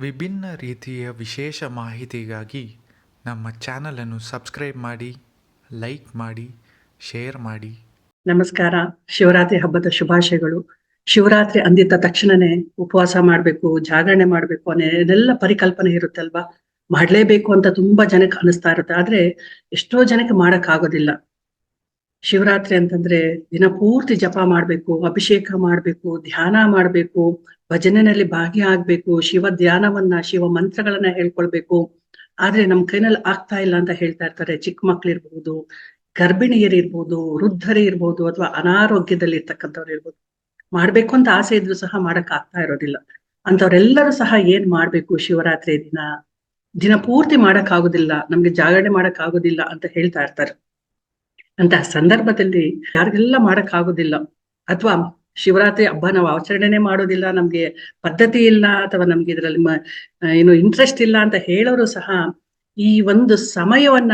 ವಿಭಿನ್ನ ರೀತಿಯ ವಿಶೇಷ ಮಾಹಿತಿಗಾಗಿ ನಮ್ಮ ಚಾನಲನ್ನು ಸಬ್ಸ್ಕ್ರೈಬ್ ಮಾಡಿ, ಲೈಕ್ ಮಾಡಿ, ಶೇರ್ ಮಾಡಿ. ನಮಸ್ಕಾರ. ಶಿವರಾತ್ರಿ ಹಬ್ಬದ ಶುಭಾಶಯಗಳು. ಶಿವರಾತ್ರಿ ಅಂದಿದ್ದ ತಕ್ಷಣನೇ ಉಪವಾಸ ಮಾಡಬೇಕು, ಜಾಗರಣೆ ಮಾಡಬೇಕು ಅನ್ನೋದೆಲ್ಲ ಪರಿಕಲ್ಪನೆ ಇರುತ್ತಲ್ವಾ? ಮಾಡಲೇಬೇಕು ಅಂತ ತುಂಬಾ ಜನಕ್ಕೆ ಅನಿಸ್ತಾ ಇರುತ್ತೆ. ಆದ್ರೆ ಎಷ್ಟೋ ಜನಕ್ಕೆ ಮಾಡಕ್ ಆಗೋದಿಲ್ಲ ಶಿವರಾತ್ರಿ ಅಂತಂದ್ರೆ ದಿನ ಪೂರ್ತಿ ಜಪ ಮಾಡ್ಬೇಕು, ಅಭಿಷೇಕ ಮಾಡ್ಬೇಕು, ಧ್ಯಾನ ಮಾಡ್ಬೇಕು ಭಜನೆಯಲ್ಲಿ ಭಾಗಿಯಾಗಬೇಕು ಶಿವ ಧ್ಯಾನವನ್ನ ಶಿವ ಮಂತ್ರಗಳನ್ನ ಹೇಳ್ಕೊಳ್ಬೇಕು. ಆದ್ರೆ ನಮ್ ಕೈನಲ್ಲಿ ಆಗ್ತಾ ಇಲ್ಲ ಅಂತ ಹೇಳ್ತಾ ಇರ್ತಾರೆ. ಚಿಕ್ಕ ಮಕ್ಳಿರ್ಬಹುದು ವೃದ್ಧರೇ ಇರ್ಬಹುದು ಅಥವಾ ಅನಾರೋಗ್ಯದಲ್ಲಿ ಇರ್ತಕ್ಕಂಥವ್ರು ಇರ್ಬೋದು. ಮಾಡ್ಬೇಕು ಅಂತ ಆಸೆ ಇದ್ರು ಸಹ ಮಾಡಕ್ ಆಗ್ತಾ ಇರೋದಿಲ್ಲ. ಅಂತವ್ರೆಲ್ಲರೂ ಸಹ ಏನ್ ಮಾಡ್ಬೇಕು ಶಿವರಾತ್ರಿ ದಿನ? ದಿನ ಪೂರ್ತಿ ಮಾಡಕ್ ಆಗುದಿಲ್ಲ. ನಮ್ಗೆ ಜಾಗರಣೆ ಮಾಡಕ್ ಆಗುದಿಲ್ಲ ಅಂತ ಹೇಳ್ತಾ ಇರ್ತಾರೆ. ಅಂತ ಸಂದರ್ಭದಲ್ಲಿ ಯಾರಿಗೆಲ್ಲ ಮಾಡಕ್ ಆಗುದಿಲ್ಲ. ಅಥವಾ ಶಿವರಾತ್ರಿ ಹಬ್ಬ ನಾವು ಆಚರಣೆನೆ ಮಾಡೋದಿಲ್ಲ, ನಮ್ಗೆ ಪದ್ಧತಿ ಇಲ್ಲ ಅಥವಾ ನಮ್ಗೆ ಇದ್ರಲ್ಲಿ ಏನು ಇಂಟ್ರೆಸ್ಟ್ ಇಲ್ಲ ಅಂತ ಹೇಳೋರು ಸಹ ಈ ಒಂದು ಸಮಯವನ್ನ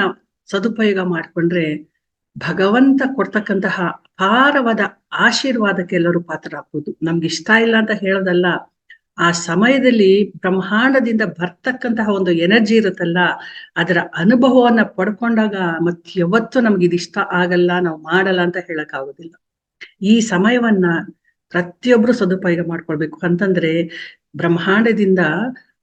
ಸದುಪಯೋಗ ಮಾಡ್ಕೊಂಡ್ರೆ ಭಗವಂತ ಕೊಡ್ತಕ್ಕಂತಹ ಅಪಾರವಾದ ಆಶೀರ್ವಾದಕ್ಕೆ ಎಲ್ಲರೂ ಪಾತ್ರರಾಗ್ಬೋದು. ನಮ್ಗೆ ಇಷ್ಟ ಇಲ್ಲ ಅಂತ ಹೇಳೋದಲ್ಲ, ಆ ಸಮಯದಲ್ಲಿ ಬ್ರಹ್ಮಾಂಡದಿಂದ ಬರ್ತಕ್ಕಂತಹ ಒಂದು ಎನರ್ಜಿ ಇರುತ್ತಲ್ಲ, ಅದರ ಅನುಭವವನ್ನ ಪಡ್ಕೊಂಡಾಗ ಮತ್ತೆ ಯಾವತ್ತೂ ನಮ್ಗೆ ಇದಿಷ್ಟ ಆಗಲ್ಲ, ನಾವು ಮಾಡಲ್ಲ ಅಂತ ಹೇಳಕ್ ಆಗೋದಿಲ್ಲ ಈ ಸಮಯವನ್ನ ಪ್ರತಿಯೊಬ್ರು ಸದುಪಯೋಗ ಮಾಡ್ಕೊಳ್ಬೇಕು. ಅಂತಂದ್ರೆ ಬ್ರಹ್ಮಾಂಡದಿಂದ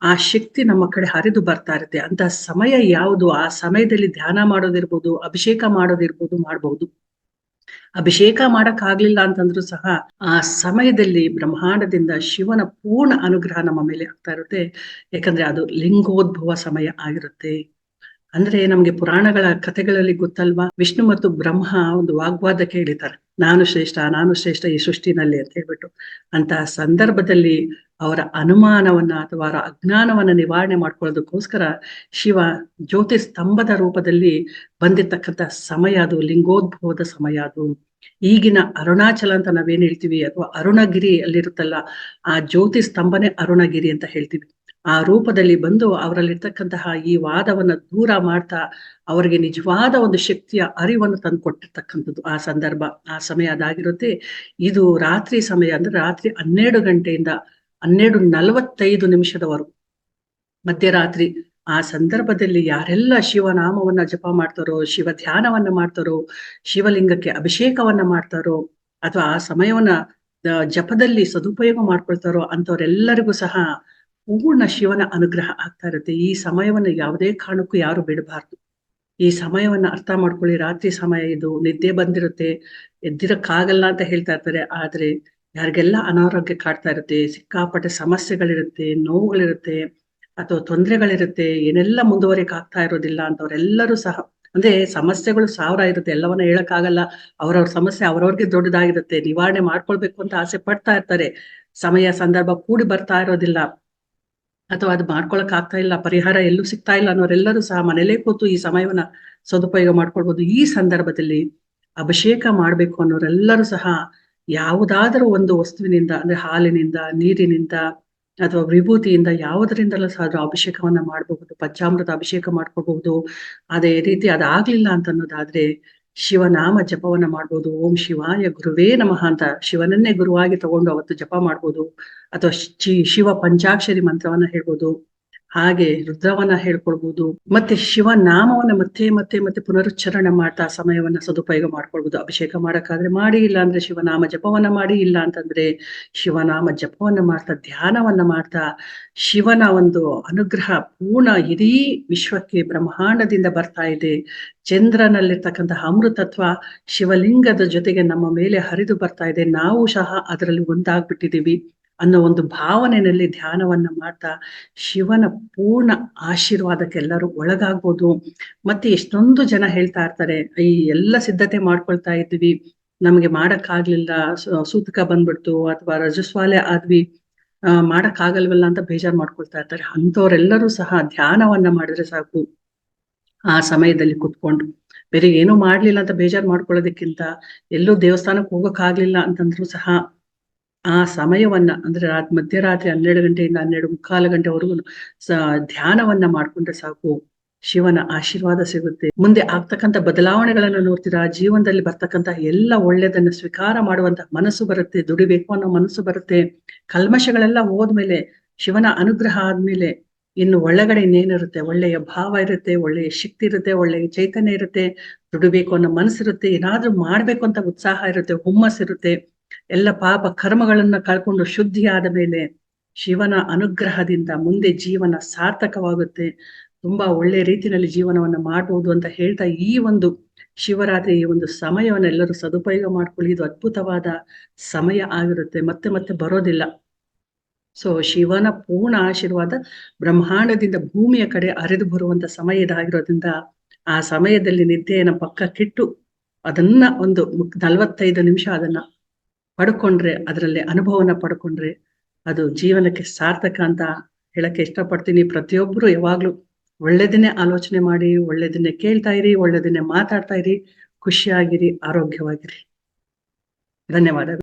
ಆ ಶಕ್ತಿ ನಮ್ಮ ಕಡೆ ಹರಿದು ಬರ್ತಾ ಇರುತ್ತೆ. ಅಂತ ಸಮಯ ಯಾವುದು? ಆ ಸಮಯದಲ್ಲಿ ಧ್ಯಾನ ಮಾಡೋದಿರ್ಬೋದು, ಅಭಿಷೇಕ ಮಾಡೋದಿರ್ಬೋದು ಮಾಡಬಹುದು ಅಭಿಷೇಕ ಮಾಡಕ್ ಆಗ್ಲಿಲ್ಲ ಅಂತಂದ್ರೂ ಸಹ ಆ ಸಮಯದಲ್ಲಿ ಬ್ರಹ್ಮಾಂಡದಿಂದ ಶಿವನ ಪೂರ್ಣ ಅನುಗ್ರಹ ನಮ್ಮ ಮೇಲೆ ಆಗ್ತಾ ಇರುತ್ತೆ. ಯಾಕಂದ್ರೆ ಅದು ಲಿಂಗೋದ್ಭವ ಸಮಯ ಆಗಿರುತ್ತೆ. ಅಂದ್ರೆ ನಮ್ಗೆ ಪುರಾಣಗಳ ಕಥೆಗಳಲ್ಲಿ ಗೊತ್ತಲ್ವಾ? ವಿಷ್ಣು ಮತ್ತು ಬ್ರಹ್ಮ ಒಂದು ವಾಗ್ವಾದಕ್ಕೆ ಇಳಿತಾರೆ. ನಾನು ಶ್ರೇಷ್ಠ ನಾನು ಶ್ರೇಷ್ಠ ಈ ಸೃಷ್ಟಿನಲ್ಲಿ ಅಂತ ಹೇಳ್ಬಿಟ್ಟು ಅಂತ ಸಂದರ್ಭದಲ್ಲಿ ಅವರ ಅನುಮಾನವನ್ನ ಅಥವಾ ಅವರ ಅಜ್ಞಾನವನ್ನ ನಿವಾರಣೆ ಮಾಡ್ಕೊಳ್ಳೋದಕ್ಕೋಸ್ಕರ ಶಿವ ಜ್ಯೋತಿ ಸ್ತಂಭದ ರೂಪದಲ್ಲಿ ಬಂದಿರ್ತಕ್ಕಂಥ ಸಮಯ ಅದು, ಲಿಂಗೋದ್ಭವದ ಸಮಯ ಅದು. ಈಗಿನ ಅರುಣಾಚಲ ಅಂತ ನಾವೇನ್ ಹೇಳ್ತೀವಿ ಅಥವಾ ಅರುಣಗಿರಿ ಅಲ್ಲಿರುತ್ತಲ್ಲ ಆ ಜ್ಯೋತಿ ಸ್ತಂಭನೇ ಅರುಣಗಿರಿ ಅಂತ ಹೇಳ್ತೀವಿ. ಆ ರೂಪದಲ್ಲಿ ಬಂದು ಅವರಲ್ಲಿರ್ತಕ್ಕಂತಹ ಈ ವಾದವನ್ನ ದೂರ ಮಾಡ್ತಾ ಅವರಿಗೆ ನಿಜವಾದ ಒಂದು ಶಕ್ತಿಯ ಅರಿವನ್ನು ತಂದುಕೊಟ್ಟಿರ್ತಕ್ಕಂಥದ್ದು. ಆ ಸಂದರ್ಭ, ಆ ಸಮಯ ಅದಾಗಿರುತ್ತೆ. ಇದು ರಾತ್ರಿ ಸಮಯ ಅಂದ್ರೆ ರಾತ್ರಿ ಹನ್ನೆರಡು ಗಂಟೆಯಿಂದ ಹನ್ನೆರಡು ನಲವತ್ತೈದು ನಿಮಿಷದವರು ಮಧ್ಯರಾತ್ರಿ, ಆ ಸಂದರ್ಭದಲ್ಲಿ ಯಾರೆಲ್ಲ ಶಿವನಾಮವನ್ನ ಜಪ ಮಾಡ್ತಾರೋ, ಶಿವ ಧ್ಯಾನವನ್ನ ಮಾಡ್ತಾರೋ, ಶಿವಲಿಂಗಕ್ಕೆ ಅಭಿಷೇಕವನ್ನ ಮಾಡ್ತಾರೋ, ಅಥವಾ ಆ ಸಮಯವನ್ನ ಜಪದಲ್ಲಿ ಸದುಪಯೋಗ ಮಾಡ್ಕೊಳ್ತಾರೋ ಅಂತವರೆಲ್ಲರಿಗೂ ಸಹ ಪೂರ್ಣ ಶಿವನ ಅನುಗ್ರಹ ಆಗ್ತಾ ಇರುತ್ತೆ. ಈ ಸಮಯವನ್ನ ಯಾವುದೇ ಕಾರಣಕ್ಕೂ ಯಾರು ಬಿಡಬಾರ್ದು. ಈ ಸಮಯವನ್ನ ಅರ್ಥ ಮಾಡ್ಕೊಳ್ಳಿ. ರಾತ್ರಿ ಸಮಯ ಇದು. ನಿದ್ದೆ ಬಂದಿರುತ್ತೆ. ಎದ್ದಿರಕ್ಕಾಗಲ್ಲ ಅಂತ ಹೇಳ್ತಾ ಇರ್ತಾರೆ. ಆದ್ರೆ ಯಾರಿಗೆಲ್ಲ ಅನಾರೋಗ್ಯ ಕಾಡ್ತಾ ಇರುತ್ತೆ, ಸಿಕ್ಕಾಪಟ್ಟೆ ಸಮಸ್ಯೆಗಳಿರುತ್ತೆ, ನೋವುಗಳಿರುತ್ತೆ, ಅಥವಾ ತೊಂದರೆಗಳಿರುತ್ತೆ, ಏನೆಲ್ಲ ಮುಂದುವರಿಕೆ ಆಗ್ತಾ ಇರೋದಿಲ್ಲ ಅಂತವ್ರೆಲ್ಲರೂ ಸಹ, ಅಂದ್ರೆ ಸಮಸ್ಯೆಗಳು ಸಾವಿರ ಇರುತ್ತೆ. ಎಲ್ಲವನ್ನ ಹೇಳಕ್ಕಾಗಲ್ಲ. ಅವ್ರವ್ರ ಸಮಸ್ಯೆ ಅವ್ರವ್ರಿಗೆ ದೊಡ್ಡದಾಗಿರುತ್ತೆ. ನಿವಾರಣೆ ಮಾಡ್ಕೊಳ್ಬೇಕು ಅಂತ ಆಸೆ ಪಡ್ತಾ ಇರ್ತಾರೆ. ಸಮಯ, ಸಂದರ್ಭ ಕೂಡಿ ಬರ್ತಾ ಇರೋದಿಲ್ಲ. ಅಥವಾ ಅದು ಮಾಡ್ಕೊಳಕ್ ಆಗ್ತಾ ಇಲ್ಲ, ಪರಿಹಾರ ಎಲ್ಲೂ ಸಿಗ್ತಾ ಇಲ್ಲ ಅನ್ನೋರೆಲ್ಲರೂ ಸಹ ಮನೇಲೇ ಕೂತು ಈ ಸಮಯವನ್ನ ಸದುಪಯೋಗ ಮಾಡ್ಕೊಳ್ಬಹುದು ಈ ಸಂದರ್ಭದಲ್ಲಿ ಅಭಿಷೇಕ ಮಾಡ್ಬೇಕು ಅನ್ನೋರೆಲ್ಲರೂ ಸಹ ಯಾವುದಾದ್ರೂ ಒಂದು ವಸ್ತುವಿನಿಂದ, ಅಂದ್ರೆ ಹಾಲಿನಿಂದ, ನೀರಿನಿಂದ ಅಥವಾ ವಿಭೂತಿಯಿಂದ ಯಾವುದರಿಂದಲೂ ಸಹ ಅಭಿಷೇಕವನ್ನ ಮಾಡಬಹುದು, ಪಂಚಾಮೃತ ಅಭಿಷೇಕ ಮಾಡ್ಕೋಬಹುದು ಅದೇ ರೀತಿ ಅದಾಗ್ಲಿಲ್ಲ ಅಂತ ಅನ್ನೋದಾದ್ರೆ ಶಿವನಾಮ ಜಪವನ್ನ ಮಾಡ್ಬೋದು. ಓಂ ಶಿವಾಯ ಗುರುವೇ ನಮಃ ಅಂತ ಶಿವನನ್ನೇ ಗುರುವಾಗಿ ತಗೊಂಡು ಅವತ್ತು ಜಪ ಮಾಡ್ಬೋದು. ಅಥವಾ ಶಿವ ಪಂಚಾಕ್ಷರಿ ಮಂತ್ರವನ್ನ ಹೇಳ್ಬೋದು. ಹಾಗೆ ರುದ್ರವನ್ನ ಹೇಳ್ಕೊಳ್ಬಹುದು ಮತ್ತೆ ಶಿವ ನಾಮವನ್ನ ಮತ್ತೆ ಮತ್ತೆ ಮತ್ತೆ ಪುನರುಚ್ಚರಣೆ ಮಾಡ್ತಾ ಸಮಯವನ್ನ ಸದುಪಯೋಗ ಮಾಡ್ಕೊಳ್ಬಹುದು ಅಭಿಷೇಕ ಮಾಡಕ್ಕಾದ್ರೆ ಮಾಡಿ ಇಲ್ಲ ಅಂದ್ರೆ ಶಿವನಾಮ ಜಪವನ್ನ ಮಾಡಿ, ಇಲ್ಲ ಅಂತಂದ್ರೆ ಶಿವನಾಮ ಜಪವನ್ನ ಮಾಡ್ತಾ, ಧ್ಯಾನವನ್ನ ಮಾಡ್ತಾ, ಶಿವನ ಒಂದು ಅನುಗ್ರಹ ಪೂರ್ಣ ಇಡೀ ವಿಶ್ವಕ್ಕೆ ಬ್ರಹ್ಮಾಂಡದಿಂದ ಬರ್ತಾ ಇದೆ. ಚಂದ್ರನಲ್ಲಿರ್ತಕ್ಕಂತಹ ಅಮೃತತ್ವ ಶಿವಲಿಂಗದ ಜೊತೆಗೆ ನಮ್ಮ ಮೇಲೆ ಹರಿದು ಬರ್ತಾ ಇದೆ. ನಾವು ಸಹ ಅದರಲ್ಲಿ ಒಂದಾಗ್ಬಿಟ್ಟಿದೀವಿ ಅನ್ನೋ ಒಂದು ಭಾವನೆಯಲ್ಲಿ ಧ್ಯಾನವನ್ನ ಮಾಡ್ತಾ ಶಿವನ ಪೂರ್ಣ ಆಶೀರ್ವಾದಕ್ಕೆ ಎಲ್ಲರೂ ಒಳಗಾಗ್ಬೋದು. ಮತ್ತೆ ಎಷ್ಟೊಂದು ಜನ ಹೇಳ್ತಾ ಇರ್ತಾರೆ ಈ ಎಲ್ಲ ಸಿದ್ಧತೆ ಮಾಡ್ಕೊಳ್ತಾ ಇದ್ವಿ, ನಮ್ಗೆ ಮಾಡಕ್ಕಾಗ್ಲಿಲ್ಲ ಸೂತಕ ಬಂದ್ಬಿಡ್ತು, ಅಥವಾ ರಜಸ್ವಾಲೆ ಆದ್ವಿ, ಆ, ಮಾಡಕ್ಕಾಗಲ್ವಲ್ಲ ಅಂತ ಬೇಜಾರ್ ಮಾಡ್ಕೊಳ್ತಾ ಇರ್ತಾರೆ. ಅಂತವ್ರೆಲ್ಲರೂ ಸಹ ಧ್ಯಾನವನ್ನ ಮಾಡಿದ್ರೆ ಸಾಕು. ಆ ಸಮಯದಲ್ಲಿ ಕುತ್ಕೊಂಡು, ಬೇರೆ ಏನೂ ಮಾಡ್ಲಿಲ್ಲ ಅಂತ ಬೇಜಾರ್ ಮಾಡ್ಕೊಳ್ಳೋದಕ್ಕಿಂತ ಎಲ್ಲೂ ದೇವಸ್ಥಾನಕ್ಕೆ ಹೋಗಕ್ ಆಗ್ಲಿಲ್ಲ ಅಂತಂದ್ರೂ ಸಹ ಆ ಸಮಯವನ್ನ ಅಂದ್ರೆ ರಾತ್, ಮಧ್ಯರಾತ್ರಿ ಹನ್ನೆರಡು ಗಂಟೆಯಿಂದ ಹನ್ನೆರಡು ಮುಕ್ಕಾಲು ಗಂಟೆವರೆಗೂ ಧ್ಯಾನವನ್ನ ಮಾಡ್ಕೊಂಡ್ರೆ ಸಾಕು. ಶಿವನ ಆಶೀರ್ವಾದ ಸಿಗುತ್ತೆ. ಮುಂದೆ ಆಗ್ತಕ್ಕಂಥ ಬದಲಾವಣೆಗಳನ್ನ ನೋಡ್ತೀರಾ? ಜೀವನದಲ್ಲಿ ಬರ್ತಕ್ಕಂತ ಎಲ್ಲ ಒಳ್ಳೆಯದನ್ನ ಸ್ವೀಕಾರ ಮಾಡುವಂತ ಮನಸ್ಸು ಬರುತ್ತೆ. ದುಡಿಬೇಕು ಅನ್ನೋ ಮನಸ್ಸು ಬರುತ್ತೆ. ಕಲ್ಮಶಗಳೆಲ್ಲ ಹೋದ್ಮೇಲೆ, ಶಿವನ ಅನುಗ್ರಹ ಆದ್ಮೇಲೆ ಇನ್ನು ಒಳಗಡೆ ಇನ್ನೇನಿರುತ್ತೆ? ಒಳ್ಳೆಯ ಭಾವ ಇರುತ್ತೆ, ಒಳ್ಳೆಯ ಶಕ್ತಿ ಇರುತ್ತೆ, ಒಳ್ಳೆಯ ಚೈತನ್ಯ ಇರುತ್ತೆ. ದುಡಿಬೇಕು ಅನ್ನೋ ಮನಸ್ಸಿರುತ್ತೆ. ಏನಾದ್ರೂ ಮಾಡ್ಬೇಕು ಅಂತ ಉತ್ಸಾಹ ಇರುತ್ತೆ ಹುಮ್ಮಸ್ಸಿರುತ್ತೆ ಎಲ್ಲ ಪಾಪ ಕರ್ಮಗಳನ್ನ ಕಳ್ಕೊಂಡು ಆದ ಮೇಲೆ ಶಿವನ ಅನುಗ್ರಹದಿಂದ ಮುಂದೆ ಜೀವನ ಸಾರ್ಥಕವಾಗುತ್ತೆ. ತುಂಬಾ ಒಳ್ಳೆ ರೀತಿಯಲ್ಲಿ ಜೀವನವನ್ನ ಮಾಡಬಹುದು ಅಂತ ಹೇಳ್ತಾ ಈ ಒಂದು ಶಿವರಾತ್ರಿ ಈ ಒಂದು ಸಮಯವನ್ನು ಎಲ್ಲರೂ ಸದುಪಯೋಗ ಮಾಡ್ಕೊಳ್ಳಿ. ಇದು ಅದ್ಭುತವಾದ ಸಮಯ ಆಗಿರುತ್ತೆ. ಮತ್ತೆ ಮತ್ತೆ ಬರೋದಿಲ್ಲ. ಸೊ ಶಿವನ ಪೂರ್ಣ ಆಶೀರ್ವಾದ ಬ್ರಹ್ಮಾಂಡದಿಂದ ಭೂಮಿಯ ಕಡೆ ಅರೆದು ಬರುವಂತ ಸಮಯ ಇದಾಗಿರೋದ್ರಿಂದ ಆ ಸಮಯದಲ್ಲಿ ನಿದ್ದೆಯನ್ನ ಪಕ್ಕಕ್ಕಿಟ್ಟು ಅದನ್ನ ಒಂದು ನಲವತ್ತೈದು ನಿಮಿಷ ಅದನ್ನ ಪಡ್ಕೊಂಡ್ರೆ, ಅದರಲ್ಲಿ ಅನುಭವನ ಪಡ್ಕೊಂಡ್ರೆ ಅದು ಜೀವನಕ್ಕೆ ಸಾರ್ಥಕ ಅಂತ ಹೇಳಕ್ಕೆ ಇಷ್ಟಪಡ್ತೀನಿ. ಪ್ರತಿಯೊಬ್ರು ಯಾವಾಗ್ಲೂ ಒಳ್ಳೇದನ್ನೇ ಆಲೋಚನೆ ಮಾಡಿ ಒಳ್ಳೇದನ್ನೇ ಕೇಳ್ತಾ ಇರಿ ಒಳ್ಳೇದನ್ನೇ ಮಾತಾಡ್ತಾ ಇರಿ. ಖುಷಿಯಾಗಿರಿ, ಆರೋಗ್ಯವಾಗಿರಿ. ಧನ್ಯವಾದಗಳು.